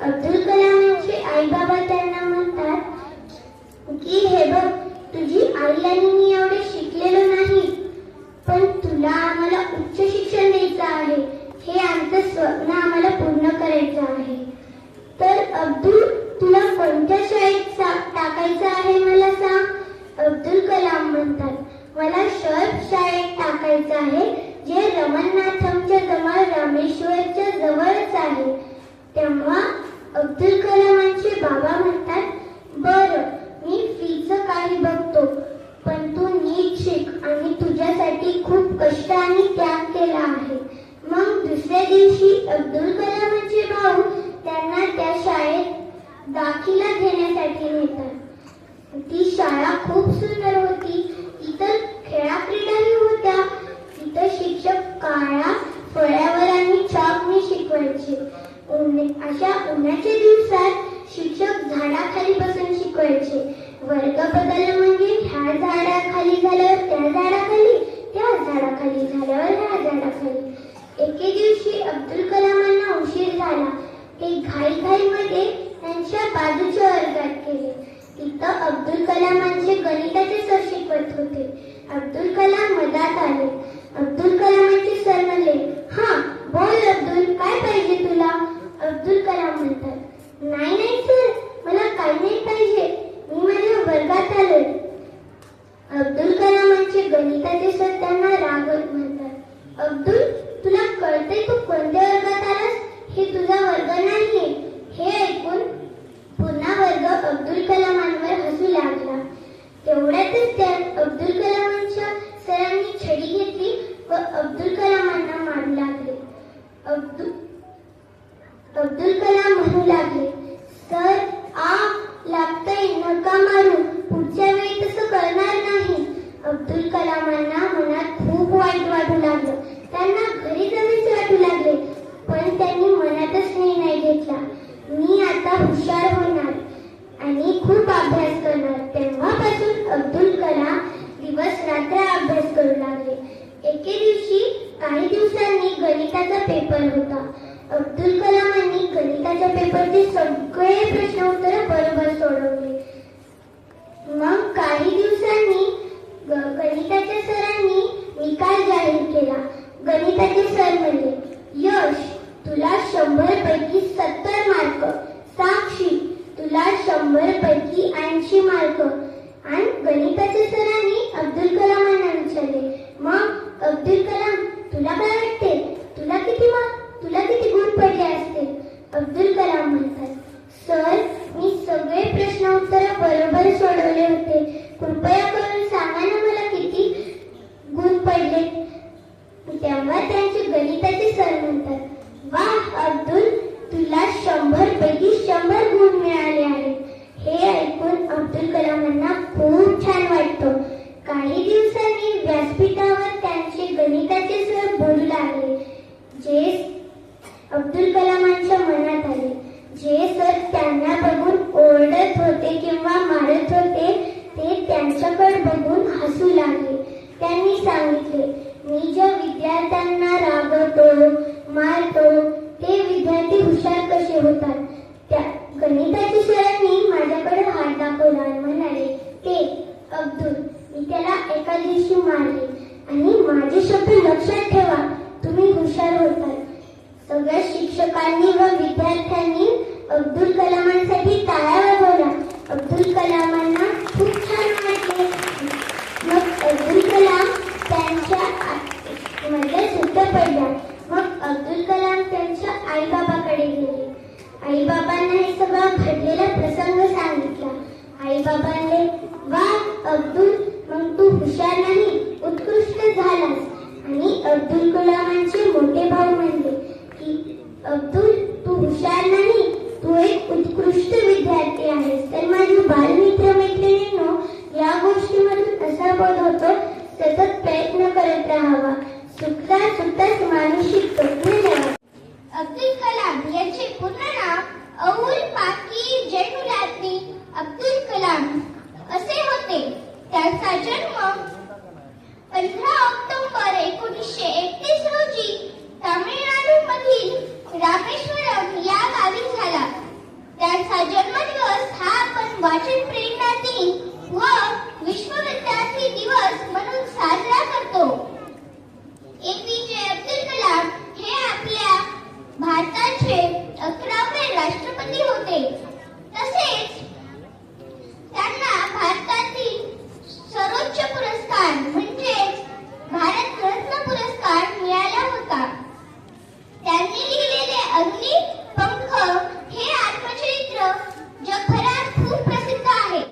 अब्दुल कलामांचे आई बाबा त्यांना म्हणतात की हे बघ तुझी आई आणि मी एवढे शिकलेलो नाही पण तुला आम्हाला उच्च शिक्षण द्यायचं आहे. हे आमचं स्वप्न आम्हाला पूर्ण करायचं आहे. तर अब्दुल तुला कोणत्या शाळेत टाकायचं आहे मला सांग अब्दुल कलाम म्हणतात. मला शर्फ शाळेत टाकायचं आहे जे रमणनाथमच्या जवळ रामेश्वरच्या जवळच आहे. तेव्हा अब्दुल कलामांचे बाबा म्हणतात बर मी फीचं काही बघतो पण तू नीट शिक आणि तुझ्यासाठी खूप कष्ट आणि त्याग केला आहे. मग दुसऱ्या दिवशी अब्दुल कलामांचे भाऊ त्यांना त्या शाळेत दाखिला घेण्यासाठी नेतात. ती शाळा खूप सुंदर होती. इतर खेळा क्रीडाही होत्या. इथं शिक्षक काळ्या फळ्यावर आणि चॉकने शिकवायचे. उन्हे- अशा उन्हाच्या दिवसात शिक्षक झाडाखाली बसून शिकवायचे. वर्ग बदलला म्हणजे ह्या झाडाखाली झाल्यावर त्या झाडाखाली त्या झाडाखाली झाल्यावर ह्या झाडाखाली. एके दिवशी अब्दुल कलामांना उशीर झाला. ते घाई घाई त्यांच्या बाजूच्या वर्गात गेले. तिथं अब्दुल कलामांचे गणिताचे सर शिकवत होते. अब्दुल कलाम मधात आले. अब्दुल कलामांचे सर म्हणले हा बोल अब्दुल काय पाहिजे तुला अब्दुल कलाम म्हणतात नाही नाही सर मला काही नाही पाहिजे मी माझ्या वर्गात आलोय अब्दुल कलामांचे गणिताचे सर त्यांना रागवत म्हणतात अब्दुल तुला कळते तू कोणत्या वर्गात आलास हे तुझा वर्ग नाहीये हे ऐकून पुन्हा वर्ग अब्दुल कलामांवर हसू लागला तेवढ्यातच त्यात अब्दुल कलामांच्या सरांनी छडी घेतली व अब्दुल कलामांना मारू लागले. अब्दुल अब्दुल कलाम म्हणू लागले सर आ लागतंय नका मारू पुढच्या वेळी तसं करणार नाही. अब्दुल कलामांना मनात खूप वाईट वाटू लागलं. त्यांना घरी जावेच वाटू लागले पण त्यांनी मनातच निर्णय घेतला मी आता हुशार होणार आणि खूप अभ्यास करणार. तेव्हापासून अब्दुल कलाम दिवस रात्र अभ्यास करू लागले. एके दिवशी काही दिवसांनी गणिताचा पेपर होता. अब्दुल कलामांनी गणिताच्या पेपरचे सगळे प्रश्न उत्तर बरोबर सोडवले. मग काही दिवसांनी गणिताच्या सरांनी निकाल जाहीर केला. गणिताचे सर म्हणले यश तुला शंभर पैकी सत्तर मार्क. साक्षी तुला शंभर पैकी ऐंशी मार्क. आणि गणिताच्या सरांनी अब्दुल कलामांना विचारले मग अब्दुल कलाम तुला काय वाटते तुला किती मार्क तुला किती गुण पडले असते अब्दुल कलाम म्हणतात सर मी सगळे प्रश्न उत्तर बरोबर सोडवले होते कृपया करून सांगा ना मला किती गुण पडले तेव्हा त्यांचे गणिताचे सर म्हणतात. वा अब्दुल तुला शंभर पैकी शंभर गुण मिळाले आहेत हे ऐकून अब्दुल कलामांना खूप छान वाटतं काही दिवसांनी व्यासपीठावर त्यांचे गणिताचे सर बोलू लागले जे अब्दुल कलामांच्या मनात आले जे सर त्यांना बघून ओरडत होते किंवा मारत होते ते त्यांच्याकडे बघून हसू लागले त्यांनी सांगितले मी ज्या विद्यार्थ्यांना रागवतो मारतो ते विद्यार्थी हुशार कसे होतात त्या गणिताच्या सरांनी माझ्याकडे हात दाखवला आणि म्हणाले ते अब्दुल मी त्याला एका दिवशी मारले आणि माझे शब्द लक्षात ठेवा तुम्ही हुशार होतात सगळ्या शिक्षकांनी व विद्यार्थ्यांनी अब्दुल कलामांसाठी टाळ्या वाजवल्या. अब्दुल कलामांना खूप छान वाटले मग अब्दुल कलाम त्यांच्या आ- मध्ये सुट्ट्या पडल्या मग अब्दुल कलाम त्यांच्या आईबाबाकडे गेले आईबाबांना हे सगळं घडलेला प्रसंग सांगितला आईबाबांनी वा अब्दुल मग तू हुशार नाही उत्कृष्ट झालास आणि अब्दुल कलामांचे मोठे भाऊ म्हणले की अब्दुल तू हुशार नाही तू एक उत्कृष्ट विद्यार्थी आहेस तर माझे बालमित्र मैत्रिणींनो या गोष्टीमधून असा बोध होतो सतत प्रयत्न करत राहावा. सुटता सुटताच माणूस शिकतो धन्यवाद अब्दुल कलाम यांचे पूर्ण नाव अबुल पाकी जैनुलाब्दी अब्दुल कलाम असे होते. त्यांचा जन्म पंधरा ऑक्टोबर एकोणीसशे एकतीस रोजी तामिळनाडू मधील रामेश्वरम या गावी झाला. त्यांचा जन्मदिवस हा आपण वाचन प्रेरणा दिन व If